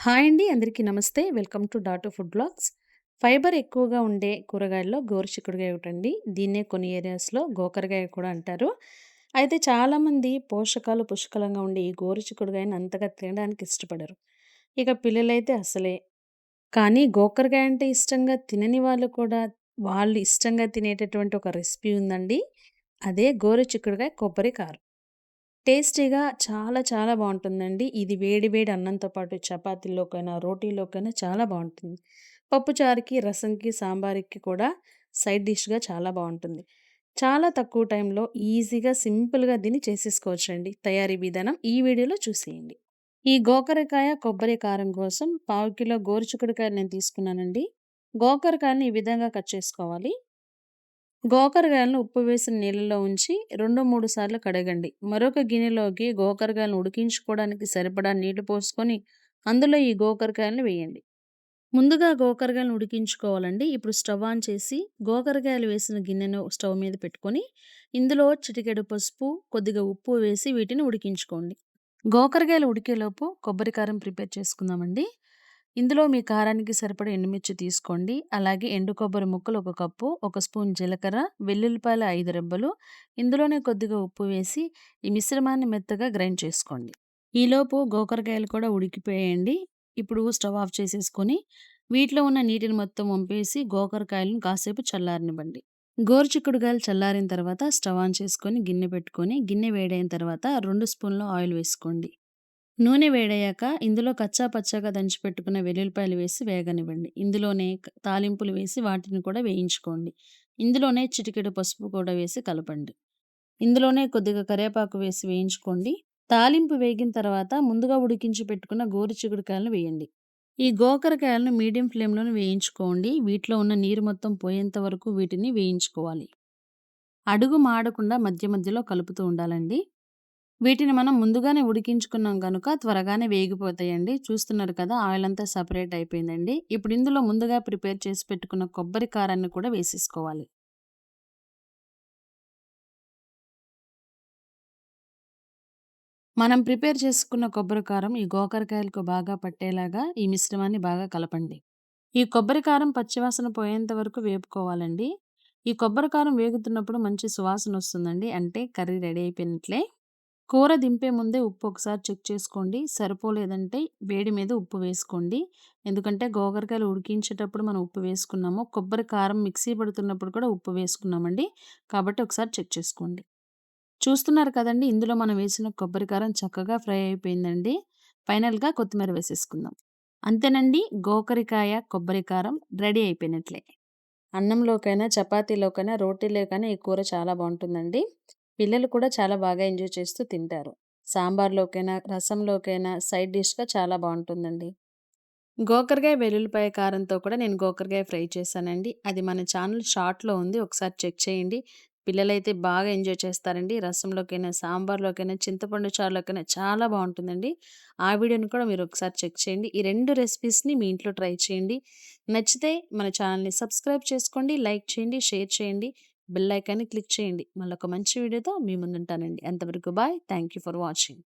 Hi అండి అందరికీ నమస్తే. వెల్కమ్ టు డాటో ఫుడ్ బ్లాగ్స్. ఫైబర్ ఎక్కువగా ఉండే కూరగాయల్లో గోరుచిక్కుడుగాయ ఒకటండి. దీన్నే కొన్ని ఏరియాస్లో గోకరగాయ కూడా అంటారు. అయితే చాలామంది పోషకాలు పుష్కలంగా ఉండే ఈ గోరుచిక్కుడుగాయని అంతగా తినడానికి ఇష్టపడరు. ఇక పిల్లలైతే అసలే. కానీ గోకరకాయ అంటే ఇష్టంగా తినని వాళ్ళు కూడా వాళ్ళు ఇష్టంగా తినేటటువంటి ఒక రెసిపీ ఉందండి. అదే గోరుచిక్కుడుగాయ కొబ్బరి కారం టేస్టీగా చాలా చాలా బాగుంటుందండి. ఇది వేడి వేడి అన్నంతో పాటు చపాతీలోకైనా రోటీలోకైనా చాలా బాగుంటుంది. పప్పుచారుకి రసంకి సాంబార్కి కూడా సైడ్ డిష్గా చాలా బాగుంటుంది. చాలా తక్కువ టైంలో ఈజీగా సింపుల్గా దీన్ని చేసేసుకోవచ్చండి. తయారీ విధానం ఈ వీడియోలో చూసేయండి. ఈ గోకరకాయ కొబ్బరి కారం కోసం పావు కిలో గోరుచుకుడికాయ నేను తీసుకున్నానండి. గోకరకాయని ఈ విధంగా కట్ చేసుకోవాలి. గోకరకాయలను ఉప్పు వేసిన నీళ్ళలో ఉంచి రెండు మూడు సార్లు కడగండి. మరొక గిన్నెలోకి గోకరకాయలను ఉడికించుకోవడానికి సరిపడా నీళ్ళు పోసుకొని అందులో ఈ గోకరకాయలను వేయండి. ముందుగా గోకరకాయలను ఉడికించుకోవాలండి. ఇప్పుడు స్టవ్ ఆన్ చేసి గోకరకాయలు వేసిన గిన్నెను స్టవ్ మీద పెట్టుకొని ఇందులో చిటికెడు పసుపు కొద్దిగా ఉప్పు వేసి వీటిని ఉడికించుకోండి. గోకరకాయలు ఉడికేలోపు కొబ్బరికారం ప్రిపేర్ చేసుకుందామండి. ఇందులో మీ కారానికి సరిపడే ఎండుమిర్చి తీసుకోండి. అలాగే ఎండు కొబ్బరి ముక్కలు ఒక కప్పు ఒక స్పూన్ జీలకర్ర వెల్లుల్లిపాయలు ఐదు రెబ్బలు ఇందులోనే కొద్దిగా ఉప్పు వేసి ఈ మిశ్రమాన్ని మెత్తగా గ్రైండ్ చేసుకోండి. ఈలోపు గోకరకాయలు కూడా ఉడికిపోయేయండి. ఇప్పుడు స్టవ్ ఆఫ్ చేసేసుకొని వీటిలో ఉన్న నీటిని మొత్తం వంపేసి గోకరకాయలను కాసేపు చల్లారనివ్వండి. గోరుచిక్కుడుగాయలు చల్లారిన తర్వాత స్టవ్ ఆన్ చేసుకొని గిన్నె పెట్టుకొని గిన్నె వేడైన తర్వాత రెండు స్పూన్ల ఆయిల్ వేసుకోండి. నూనె వేడయ్యాక ఇందులో కచ్చా పచ్చగా దంచి పెట్టుకున్న వెల్లుల్లిపాయలు వేసి వేగనివ్వండి. ఇందులోనే తాలింపులు వేసి వాటిని కూడా వేయించుకోండి. ఇందులోనే చిటికెడు పసుపు కూడా వేసి కలపండి. ఇందులోనే కొద్దిగా కరివేపాకు వేసి వేయించుకోండి. తాలింపు వేగిన తర్వాత ముందుగా ఉడికించి పెట్టుకున్న గోరు చిగుడుకాయలను వేయండి. ఈ గోకరకాయలను మీడియం ఫ్లేమ్లోనే వేయించుకోండి. వీటిలో ఉన్న నీరు మొత్తం పోయేంత వరకు వీటిని వేయించుకోవాలి. అడుగు మాడకుండా మధ్య మధ్యలో కలుపుతూ ఉండాలండి. వీటిని మనం ముందుగానే ఉడికించుకున్నాం కనుక త్వరగానే వేగిపోతాయండి. చూస్తున్నారు కదా ఆయిల్ అంతా సపరేట్ అయిపోయిందండి. ఇప్పుడు ఇందులో ముందుగా ప్రిపేర్ చేసి పెట్టుకున్న కొబ్బరి కారాన్ని కూడా వేసేసుకోవాలి. మనం ప్రిపేర్ చేసుకున్న కొబ్బరి కారం ఈ గోకరకాయలకు బాగా పట్టేలాగా ఈ మిశ్రమాన్ని బాగా కలపండి. ఈ కొబ్బరి కారం పచ్చివాసన పోయేంత వరకు వేపుకోవాలండి. ఈ కొబ్బరి కారం వేగుతున్నప్పుడు మంచి సువాసన వస్తుందండి. అంటే కర్రీ రెడీ అయిపోయినట్లే కూర దింపే ముందే ఉప్పు ఒకసారి చెక్ చేసుకోండి. సరిపోలేదంటే వేడి మీద ఉప్పు వేసుకోండి. ఎందుకంటే గోగరకాయలు ఉడికించేటప్పుడు మనం ఉప్పు వేసుకున్నాము. కొబ్బరి కారం మిక్సీ పడుతున్నప్పుడు కూడా ఉప్పు వేసుకున్నామండి. కాబట్టి ఒకసారి చెక్ చేసుకోండి. చూస్తున్నారు కదండి ఇందులో మనం వేసిన కొబ్బరి కారం చక్కగా ఫ్రై అయిపోయిందండి. ఫైనల్గా కొత్తిమీర వేసేసుకుందాం. అంతేనండి గోకరికాయ కొబ్బరి కారం రెడీ అయిపోయినట్లే. అన్నంలోకైనా చపాతీలోకైనా రోటీలోకైనా ఈ కూర చాలా బాగుంటుందండి. పిల్లలు కూడా చాలా బాగా ఎంజాయ్ చేస్తూ తింటారు. సాంబార్లోకైనా రసంలోకైనా సైడ్ డిష్గా చాలా బాగుంటుందండి. గోకరకాయ వెల్లుల్లిపాయ కారంతో కూడా నేను గోకరకాయ ఫ్రై చేశానండి. అది మన ఛానల్ షార్ట్లో ఉంది. ఒకసారి చెక్ చేయండి. పిల్లలైతే బాగా ఎంజాయ్ చేస్తారండి. రసంలోకైనా సాంబార్లోకైనా చింతపండు చారులోకైనా చాలా బాగుంటుందండి. ఆ వీడియోని కూడా మీరు ఒకసారి చెక్ చేయండి. ఈ రెండు రెసిపీస్ని మీ ఇంట్లో ట్రై చేయండి. నచ్చితే మన ఛానల్ని సబ్స్క్రైబ్ చేసుకోండి. లైక్ చేయండి. షేర్ చేయండి. బెల్ ఐకాన్ని క్లిక్ చేయండి. మళ్ళీ ఒక మంచి వీడియోతో మీ ముందుంటానండి. అంతవరకు bye. Thank you for watching.